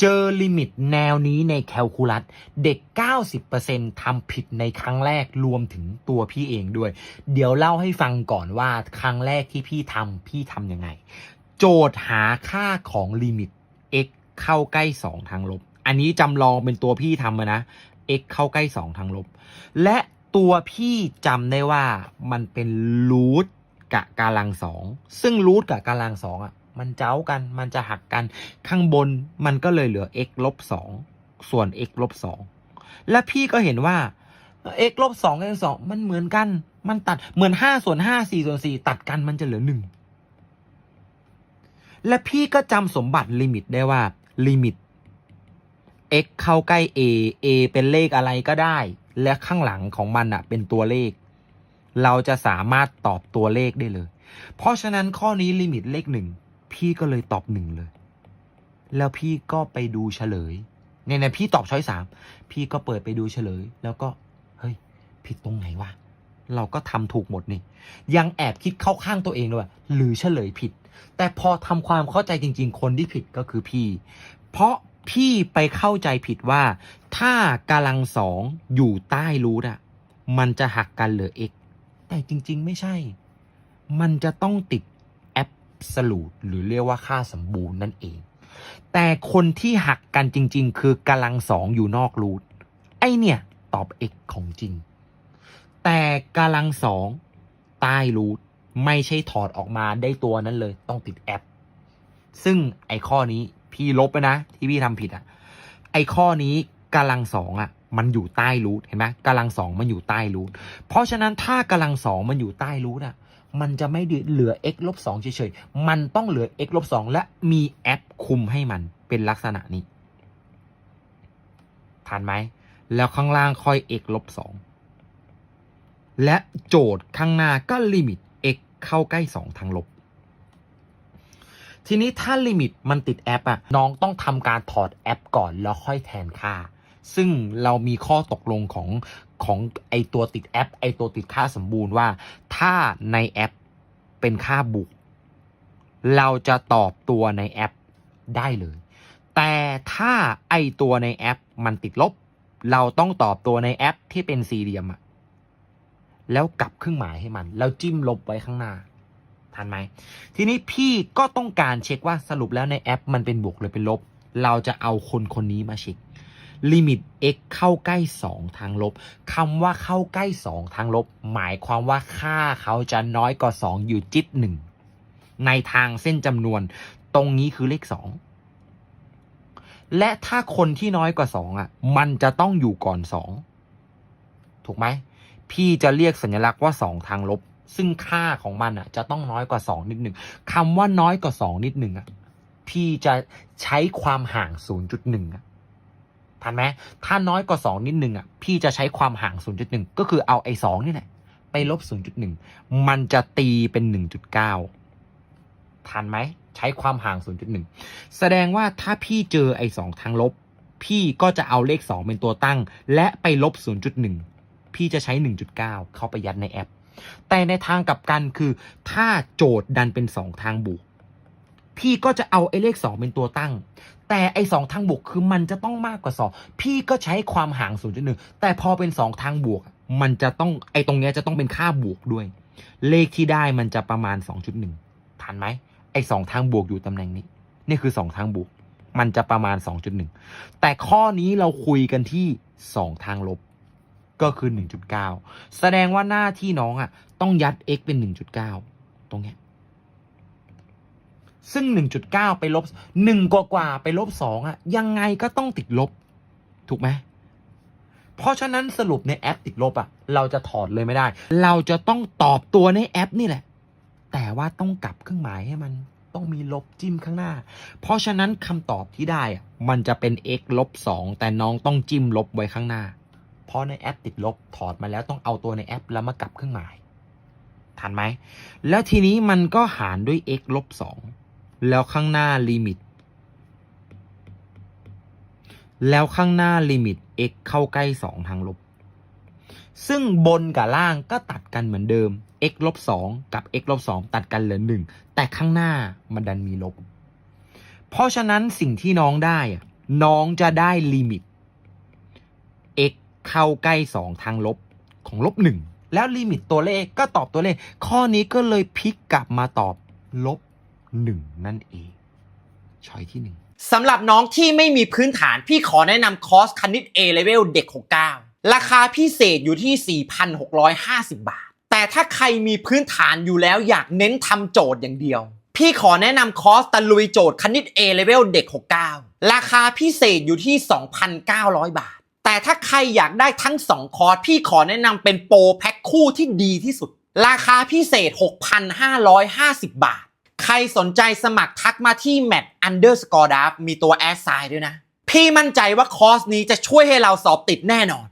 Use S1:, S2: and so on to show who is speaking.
S1: เจอลิมิตแนวนี้ในแคลคูลัสเด็ก 90%ทำผิดในครั้งแรกรวมถึงตัวพี่เองด้วย เดี๋ยวเล่าให้ฟังก่อนว่าครั้งแรกที่พี่ทำพี่ทำยังไง โจทย์หาค่าของลิมิต x เข้าใกล้ 2 ทางลบ อันนี้จำลองเป็นตัวพี่ทำมานะ x เข้าใกล้ 2 ทางลบ และตัวพี่จำได้ว่ามันเป็นรูทกับกาลังสอง ซึ่งรูทกับกาลังสองอะ มันเจ้ากัน มันจะหักกัน ข้างบนมันก็เลยเหลือ x ลบสองส่วน x ลบสองและพี่ก็เห็นว่า x ลบสองกับ x สองมันเหมือนกัน มันตัดเหมือนห้าส่วนห้าสี่ส่วนสี่ตัดกันมันจะเหลือหนึ่งและพี่ก็จำสมบัติลิมิตได้ว่าลิมิต x เข้าใกล้ a a เป็นเลขอะไรก็ได้ และข้างหลังของมันอะเป็นตัวเลข เราจะสามารถตอบตัวเลขได้เลย เพราะฉะนั้นข้อนี้ลิมิตเลขหนึ่ง พี่ก็เลยตอบหนึ่งเลย แล้วพี่ก็ไปดูเฉลยเนี่ยนพี่ตอบช้อยสามพี่ก็เปิดไปดูเฉลย แล้วก็เฮ้ยผิดตรงไหนวะเราก็ทำถูกหมดนี่ ยังแอบคิดเข้าข้างตัวเองด้วยหรือเฉลยผิด แต่พอทำความเข้าใจจริง ๆ คนที่ผิดก็คือพี่ เพราะพี่ไปเข้าใจผิดว่า ถ้ากาลังสองอยู่ใต้รูทอะมันจะหักกันเหลือ x แต่จริง ๆ ไม่ใช่ มันจะต้องติด absolute หรือเรียกว่าค่าสมบูรณ์นั่นเอง แต่คนที่หักกันจริง ๆ คือกาลังสองอยู่นอกรูทไอเนี่ยตอบ x ของจริง แต่กาลังสองใต้รูทไม่ใช่ถอดออกมาได้ตัวนั้นเลย ต้องติดแอป ซึ่งไอข้อนี้พี่ลบไปนะ ที่พี่ทำผิดอะ ไอข้อนี้กาลังสองอะ มันอยู่ใต้รูทเห็นไหมกาลังสองมันอยู่ใต้รูทเพราะฉะนั้นถ้ากาลังสองมันอยู่ใต้รูทอะ มันจะไม่เหลือ x ลบสองเฉยๆ มันต้องเหลือ x ลบสองและมีแอปคุมให้มันเป็นลักษณะนี้ทันไหม แล้วข้างล่างค่อย x ลบสองและโจทย์ข้างหน้าก็ลิมิต x เข้าใกล้ 2 ทางลบ ทีนี้ถ้าลิมิตมันติดแอปอะน้องต้องทำการถอดแอปก่อนแล้วค่อยแทนค่า ซึ่งเรามีข้อตกลงของ ของไอตัวติดแอป ไอตัวติดค่าสมบูรณ์ว่า ถ้าในแอปเป็นค่าบวกเราจะตอบตัวในแอปได้เลย แต่ถ้าไอตัวในแอปมันติดลบ เราต้องตอบตัวในแอปที่เป็นสี่เหลี่ยมอะแล้วกลับเครื่องหมายให้มัน แล้วจิ้มลบไว้ข้างหน้าทันไหมทีนี้พี่ก็ต้องการเช็คว่าสรุปแล้วในแอป มันเป็นบวกหรือเป็นลบ เราจะเอาคนคนนี้มาเช็ค ลิมิต x เข้าใกล้ 2 ทางลบคำว่าเข้าใกล้ 2 ทางลบ หมายความว่าค่าเขาจะน้อยกว่า 2 อยู่จิตหนึ่งในทางเส้นจำนวน ตรงนี้คือเลข 2 และถ้าคนที่น้อยกว่า 2 อะ มันจะต้องอยู่ก่อน 2 ถูกไหม พี่จะเรียกสัญลักษณ์ว่า 2 ทางลบ ซึ่งค่าของมันอะ จะต้องน้อยกว่า 2 นิดหนึ่งคำว่าน้อยกว่า 2 นิดหนึ่งอะพี่จะใช้ความห่าง 0.1อะ ทันไหมถ้าน้อยกว่า 2 นิดหนึ่งอะพี่จะใช้ความห่าง 0.1 ก็คือเอาไอ้2นี่แหละไปลบ 0.1 มันจะตีเป็น 1.9 ทันไหมใช้ความห่าง 0.1 แสดงว่าถ้าพี่เจอไอ้2ทางลบ พี่ก็จะเอาเลข 2 เป็นตัวตั้ง และไปลบ 0.1 พี่จะใช้ 1.9 เข้าไปยัดในแอป แต่ในทางกลับกันคือ ถ้าโจทย์ดันเป็น 2 ทางบวก พี่ก็จะเอาไอ้เลข 2 เป็นตัวตั้ง แต่ไอ้สองทางบวกคือมันจะต้องมากกว่า 2 พี่ก็ใช้ความห่าง 0.1 แต่พอเป็น 2 ทางบวก มันจะต้องไอ้ตรงเนี้ยจะต้องเป็นค่าบวกด้วย เลขที่ได้มันจะประมาณ 2.1ทันไหมไอ้สองทางบวกอยู่ตำแหน่งนี้ นี่คือ 2 ทางบวก มันจะประมาณ 2.1 แต่ข้อนี้เราคุยกันที่ 2 ทางลบก็คือ 1.9 แสดงว่าหน้าที่น้องอะ ต้องยัด x เป็น 1.9 ตรงเนี้ย ซึ่ง 1.9 ไปลบ 1 กว่ากว่าไปลบ2อะยังไงก็ต้องติดลบ ถูกไหมเพราะฉะนั้นสรุปในแอปติดลบอะเราจะถอดเลยไม่ได้ เราจะต้องตอบตัวในแอปนี่แหละ แต่ว่าต้องกลับเครื่องหมายให้มันต้องมีลบจิ้มข้างหน้า เพราะฉะนั้นคำตอบที่ได้อะมันจะเป็น x ลบ2แต่น้องต้องจิ้มลบไว้ข้างหน้า เพราะในแอปติดลบถอดมาแล้วต้องเอาตัวในแอปแล้วมากลับเครื่องหมายทันไหม แล้วทีนี้มันก็หารด้วย x ลบ2 แล้วข้างหน้าลิมิต แล้วข้างหน้าลิมิต x เข้าใกล้ 2 ทางลบ ซึ่งบนกับล่างก็ตัดกันเหมือนเดิม x ลบ2กับ x ลบ2ตัดกันเหลือ 1 แต่ข้างหน้ามันดันมีลบ เพราะฉะนั้นสิ่งที่น้องได้น้องจะได้ลิมิต x เข้าใกล้ 2 ทางลบของลบ 1 แล้วลิมิตตัวเลขก็ตอบตัวเลข ข้อนี้ก็เลยพลิกกลับมาตอบลบ 1นั่นเองช้อยที่1
S2: สำหรับน้องที่ไม่มีพื้นฐานพี่ขอแนะนำคอร์สคณิต A Level เด็ก 69 ราคาพิเศษอยู่ที่ 4,650 บาท แต่ถ้าใครมีพื้นฐานอยู่แล้วอยากเน้นทำโจทย์อย่างเดียว พี่ขอแนะนำคอร์สตะลุยโจทย์คณิต A Level เด็ก 69 ราคาพิเศษอยู่ที่ 2,900 บาท แต่ถ้าใครอยากได้ทั้ง 2 คอร์สพี่ขอแนะนำเป็นโปรแพ็คคู่ที่ดีที่สุด ราคาพิเศษ 6,550 บาท ใครสนใจสมัครทักมาที่ mat underscore d a f มีตัวแอสไซด์ด้วยนะ พี่มั่นใจว่าคอร์สนี้จะช่วยให้เราสอบติดแน่นอน